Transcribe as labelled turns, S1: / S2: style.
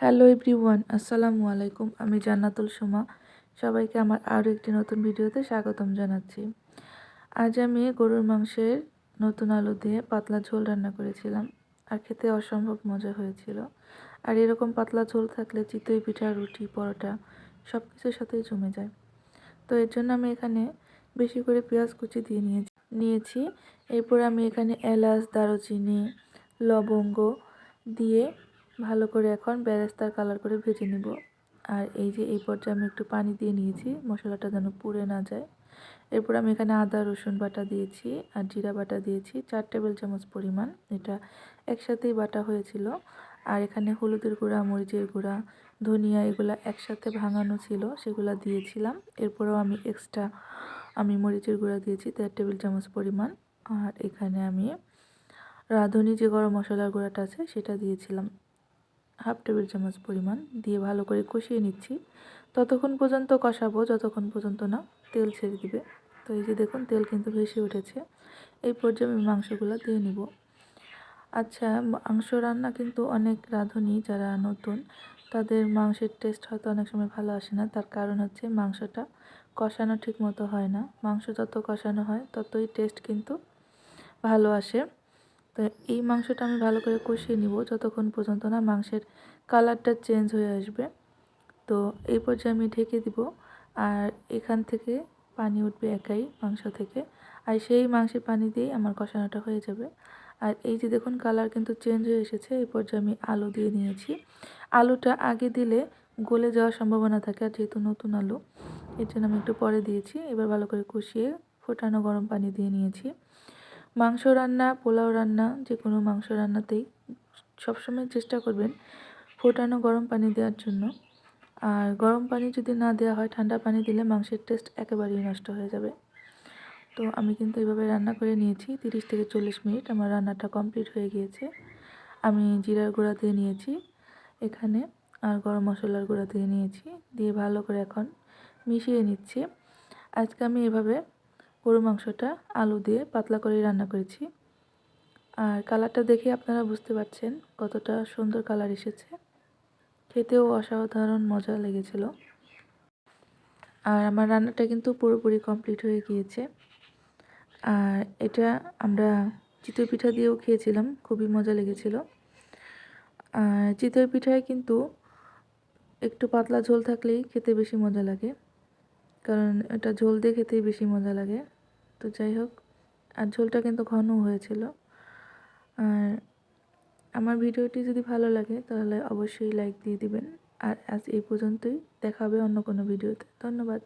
S1: Hello everyone, আসসালামু আলাইকুম। আমি জান্নাতুল সুমা। সবাইকে আমার আরও একটি নতুন ভিডিওতে স্বাগতম জানাচ্ছি। আজ আমি গরুর মাংসের নতুন আলু দিয়ে পাতলা ঝোল রান্না করেছিলাম। আর খেতে অসম্ভব মজা হয়েছিল। আর এরকম পাতলা ঝোল থাকলে চিতই পিঠা, রুটি, পরোটা সব কিছুর সাথেই জমে যায়। তো এর জন্য আমি এখানে বেশি করে পেঁয়াজ কুচি দিয়ে নিয়েছি নিয়েছি। এরপর আমি এখানে এলাচ, দারুচিনি, লবঙ্গ দিয়ে ভালো করে এখন বেরেস্তার কালার করে ভেজে নিব। আর এই যে, এই পর্যায়ে আমি একটু পানি দিয়ে নিয়েছি, মশলাটা যেন পুড়ে না যায়। এরপর আমি এখানে আদা, রসুন বাটা দিয়েছি আর জিরা বাটা দিয়েছি, চার টেবিল চামচ পরিমাণ। এটা একসাথেই বাটা হয়েছিল। আর এখানে হলুদের গুঁড়া, মরিচের গুঁড়া, ধনিয়া এগুলো একসাথে ভাঙানো ছিল, সেগুলো দিয়েছিলাম। এরপরেও আমি এক্সট্রা আমি মরিচের গুঁড়া দিয়েছি, দেড় টেবিল চামচ পরিমাণ। আর এখানে আমি রাঁধুনি যে গরম মশলার গুঁড়াটা আছে, সেটা দিয়েছিলাম। হাফ টেবিল চামচ পরিমাণ দিয়ে ভালো করে কষিয়ে নিচ্ছি। ততক্ষণ পর্যন্ত কষাবো, যতক্ষণ পর্যন্ত না তেল ছেড়ে দিবে। তো এই যে দেখুন, তেল কিন্তু ভেসে উঠেছে। এই পর্যায়ে আমি মাংসগুলো দিয়ে নিব। আচ্ছা মাংস রান্না কিন্তু অনেক রাঁধুনি যারা নতুন, তাদের মাংসের টেস্ট হয়তো অনেক সময় ভালো আসে না। তার কারণ হচ্ছে মাংসটা কষানো ঠিক মতো হয় না। মাংস যত কষানো হয়, ততই টেস্ট কিন্তু ভালো আসে। এই মাংসটা আমি ভালো করে কষিয়ে নিব যতক্ষণ পর্যন্ত না মাংসের কালারটা চেঞ্জ হয়ে আসবে। তো এই পর্যায়ে আমি ঢেকে দিব আর এখান থেকে পানি উঠবে একাই মাংস থেকে। আর সেই মাংসের পানি দিয়েই আমার কষানোটা হয়ে যাবে। আর এই যে দেখুন কালার কিন্তু চেঞ্জ হয়ে এসেছে, এই পর্যায়ে আমি আলু দিয়ে নিয়েছি। আলুটা আগে দিলে গলে যাওয়ার সম্ভাবনা থাকে আর যেহেতু নতুন আলু, এর জন্য আমি একটু পরে দিয়েছি। এবার ভালো করে কষিয়ে ফোটানো গরম পানি দিয়ে নিয়েছি। মাংস রান্না, পোলাও রান্না, যে কোনো মাংস রান্নাতেই সবসময় চেষ্টা করবেন ফোটানো গরম পানি দেওয়ার জন্য। আর গরম পানি যদি না দেওয়া হয়, ঠান্ডা পানি দিলে মাংসের টেস্ট একেবারেই নষ্ট হয়ে যাবে। তো আমি কিন্তু এইভাবে রান্না করে নিয়েছি, তিরিশ থেকে চল্লিশ মিনিট। আমার রান্নাটা কমপ্লিট হয়ে গিয়েছে। আমি জিরার গুঁড়া দিয়ে নিয়েছি এখানে, আর গরম মশলার গুঁড়া দিয়ে নিয়েছি। দিয়ে ভালো করে এখন মিশিয়ে নিচ্ছি। আজকে আমি এভাবে গরু মাংসটা আলু দিয়ে পাতলা করে রান্না করেছি। আর কালারটা দেখে আপনারা বুঝতে পারছেন কতটা সুন্দর কালার এসেছে। খেতেও অসাধারণ মজা লেগেছিল। আর আমার রান্নাটা কিন্তু পুরোপুরি কমপ্লিট হয়ে গিয়েছে। আর এটা আমরা চিতই পিঠা দিয়েও খেয়েছিলাম, খুবই মজা লেগেছিল। আর চিতই পিঠায় কিন্তু একটু পাতলা ঝোল থাকলেই খেতে বেশি মজা লাগে। কারণ এটা ঝোল দিয়ে খেতেই বেশি মজা লাগে। তো যাই হোক, আর ঝোলটা কিন্তু ঘন হয়েছিল। আর আমার ভিডিওটি যদি ভালো লাগে, তাহলে অবশ্যই লাইক দিয়ে দিবেন। আর আজ এই পর্যন্তই, দেখা হবে অন্য কোনো ভিডিওতে। ধন্যবাদ।